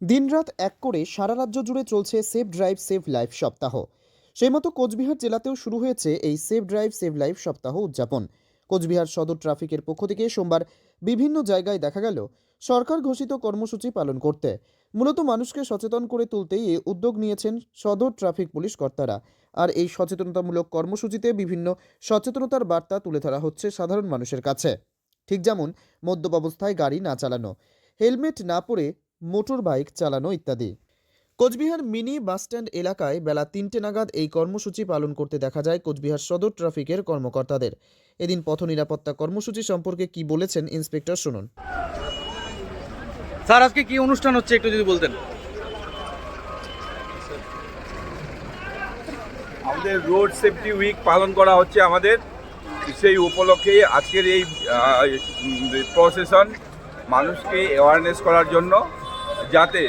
দিনরাত এক করে সারা রাজ্য জুড়ে চলছে সেফ ড্রাইভ, সেভ লাইফ সপ্তাহ। সেই মতো কোচবিহার জেলাতেও শুরু হয়েছে এই সেফ ড্রাইভ, সেভ লাইফ সপ্তাহ উদযাপন। কোচবিহার সদর ট্রাফিকের পক্ষ থেকে সোমবার বিভিন্ন জায়গায় দেখা গেল সরকার ঘোষিত কর্মসূচি পালন করতে। মূলত মানুষকে সচেতন করে তুলতেই এই উদ্যোগ নিয়েছেন সদর ট্রাফিক পুলিশ কর্তারা। আর এই সচেতনতামূলক কর্মসূচিতে বিভিন্ন সচেতনতার বার্তা তুলে ধরা হচ্ছে সাধারণ মানুষের কাছে। ঠিক যেমন মদ্যপ অবস্থায় গাড়ি না চালানো, হেলমেট না পরে মোটর বাইক চালানো ইত্যাদি। কোচবিহার মিনি বাসস্ট্যান্ড এলাকায় বেলা তিনটে নাগাদ এই কর্মসূচি পালন করতে দেখা যায় কোচবিহার সদর ট্রাফিকের কর্মকর্তাদের। এদিন পথ নিরাপত্তা কর্মসূচি সম্পর্কে কি বলেছেন ইন্সপেক্টর শুনুন স্যার আজকে কি অনুষ্ঠান হচ্ছে একটু যদি বলতেন? আমাদের রোড সেফটি উইক পালন করা হচ্ছে আমাদের। সেই উপলক্ষে আজকের এই প্রসেশন মানুষকে অ্যাওয়ারনেস করার জন্য যাতে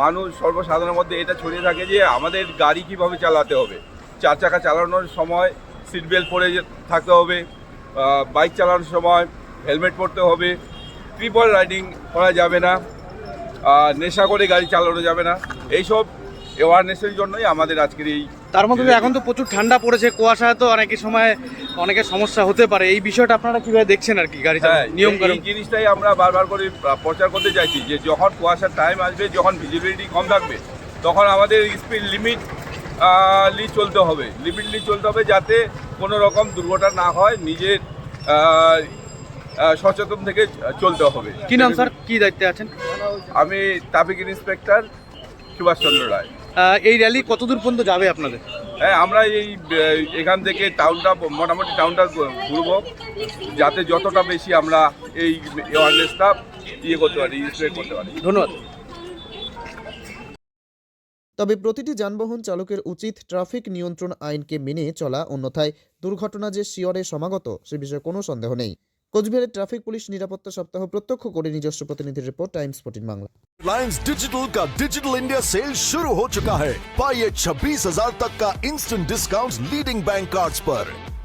মানুষ সর্বসাধারণের মধ্যে এটা ছড়িয়ে থাকে যে আমাদের গাড়ি কীভাবে চালাতে হবে। চার চাকা চালানোর সময় সিট বেল্ট পরে থাকতে হবে বাইক চালানোর সময় হেলমেট পরতে হবে ট্রিপল রাইডিং করা যাবে না নেশা করে গাড়ি চালানো যাবে না। এইসব অ্যাওয়ারনেসের জন্যই আমাদের আজকের এই তার মধ্যে এখন তো প্রচুর ঠান্ডা পড়েছে কুয়াশা তো অনেকের সময় অনেকের সমস্যা হতে পারে। এই বিষয়টা আপনারা কীভাবে দেখছেন আর কি গাড়ি হ্যাঁ নিয়ম এই- কানুন? জিনিসটাই আমরা বারবার করে প্রচার করতে চাইছি যে যখন কুয়াশার টাইম আসবে যখন ভিজিবিলিটি কম থাকবে তখন আমাদের স্পিড লিমিট লি চলতে হবে। লিমিটলি চলতে হবে যাতে কোনো রকম দুর্ঘটনা না হয় নিজের সচেতন থেকে চলতে হবে। কি নাম স্যার কি দায়িত্বে আছেন? আমি ট্রাফিক ইন্সপেক্টর সুভাষচন্দ্র রায়। এই র্যালি কতদূর পর্যন্ত যাবে আপনাদের? হ্যাঁ আমরা এই এখান থেকে টাউনটা মোটামুটি টাউনটা ঘুরবো। যাতে যতটা বেশি আমরা এই অ্যাওয়ারনেসটা ইয়ে করতে পারি স্প্রেড করতে পারি। ধন্যবাদ। তবে প্রতিটি যানবাহন চালকের উচিত ট্রাফিক নিয়ন্ত্রণ আইনকে মেনে চলা অন্যথায় দুর্ঘটনা যে শিয়রে সমাগত সে বিষয়ে কোনো সন্দেহ নেই। কোচবিহারের ট্রাফিক পুলিশ নিরাপত্তা সপ্তাহ প্রত্যক্ষ করে নিজস্ব প্রতিনিধির report times fourteen Bangla Reliance digital का डिजिटल इंडिया सेल शुरू हो चुका है पाइए छब्बीस हजार तक का instant discount leading bank cards पर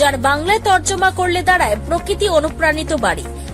যার বাংলায় তর্জমা করলে দাঁড়ায় প্রকৃতি অনুপ্রাণিত বাড়ি।